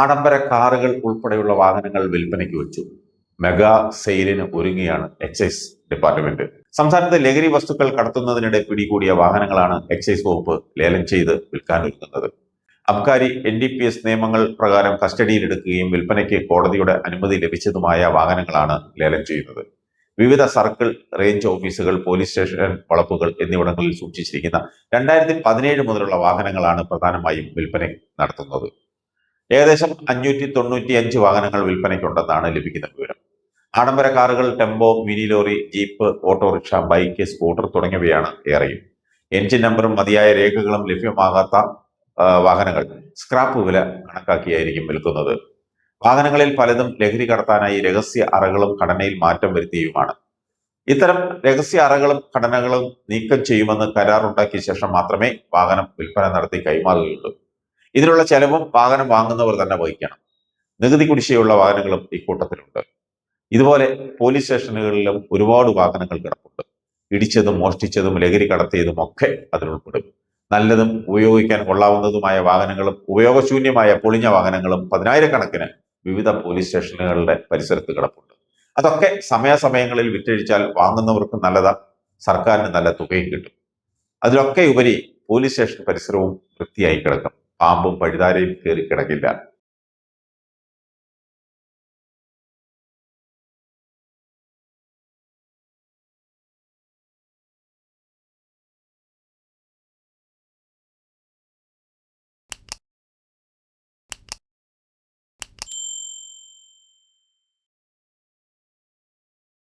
ആഡംബര കാറുകൾ ഉൾപ്പെടെയുള്ള വാഹനങ്ങൾ വിൽപ്പനയ്ക്ക് വെച്ചു. മെഗാ സെയിലിന് ഒരുങ്ങിയാണ് എക്സൈസ് ഡിപ്പാർട്ട്മെന്റ്. സംസ്ഥാനത്ത് ലഹരി വസ്തുക്കൾ കടത്തുന്നതിനിടെ പിടികൂടിയ വാഹനങ്ങളാണ് എക്സൈസ് വകുപ്പ് ലേലം ചെയ്ത് വിൽക്കാനൊരുങ്ങുന്നത് Abkari N D P S നിയമങ്ങൾ പ്രകാരം കസ്റ്റഡിയിലെടുക്കുകയും വിൽപ്പനയ്ക്ക് കോടതിയുടെ അനുമതി ലഭിച്ചതുമായ വാഹനങ്ങളാണ് ലേലം ചെയ്യുന്നത്. വിവിധ സർക്കിൾ റേഞ്ച് ഓഫീസുകൾ പോലീസ് സ്റ്റേഷൻ വളപ്പുകൾ എന്നിവിടങ്ങളിൽ സൂക്ഷിച്ചിരിക്കുന്ന രണ്ടായിരത്തി പതിനേഴ് മുതലുള്ള വാഹനങ്ങളാണ് പ്രധാനമായും വിൽപ്പന നടത്തുന്നത്. ഏകദേശം അഞ്ഞൂറ്റി തൊണ്ണൂറ്റി അഞ്ച് വാഹനങ്ങൾ വിൽപ്പനയ്ക്കുണ്ടെന്നാണ് ലഭിക്കുന്ന വിവരം. ആഡംബര കാറുകൾ tempo mini lorry jeep autorickshaw bike scooter തുടങ്ങിയവയാണ് ഏറെയും. എൻജിൻ നമ്പറും മതിയായ രേഖകളും ലഭ്യമാകാത്ത വാഹനങ്ങൾ സ്ക്രാപ്പ് വില കണക്കാക്കിയായിരിക്കും വിൽക്കുന്നത്. വാഹനങ്ങളിൽ പലതും ലഹരി കടത്താനായി രഹസ്യ അറകളും ഘടനയിൽ മാറ്റം വരുത്തിയുമാണ്. ഇത്തരം രഹസ്യ അറകളും ഘടനകളും നീക്കം ചെയ്യുമെന്ന് കരാറുണ്ടാക്കിയ ശേഷം മാത്രമേ വാഹനം വിൽപ്പന നടത്തി കൈമാറുകയുള്ളൂ. ഇതിനുള്ള ചെലവും വാഹനം വാങ്ങുന്നവർ തന്നെ വഹിക്കണം. നികുതി കുടിശ്ശയുള്ള വാഹനങ്ങളും ഇക്കൂട്ടത്തിലുണ്ട് ഇതുപോലെ പോലീസ് സ്റ്റേഷനുകളിലും ഒരുപാട് വാഹനങ്ങൾ കിടപ്പുണ്ട്. ഇടിച്ചതും മോഷ്ടിച്ചതും ലഹരി കടത്തിയതും ഒക്കെ അതിലുൾപ്പെടും നല്ലതും ഉപയോഗിക്കാൻ കൊള്ളാവുന്നതുമായ വാഹനങ്ങളും ഉപയോഗശൂന്യമായ പൊളിഞ്ഞ വാഹനങ്ങളും പതിനായിരക്കണക്കിന് വിവിധ പോലീസ് സ്റ്റേഷനുകളുടെ പരിസരത്ത് കിടപ്പുണ്ട്. അതൊക്കെ സമയാസമയങ്ങളിൽ വിറ്റഴിച്ചാൽ വാങ്ങുന്നവർക്ക് നല്ലതാ സർക്കാരിന് നല്ല തുകയും കിട്ടും. അതിലൊക്കെ ഉപരി പോലീസ് സ്റ്റേഷൻ പരിസരവും വൃത്തിയായി കിടക്കും. പാമ്പും പഴുതാരയും കയറി കിടക്കില്ല.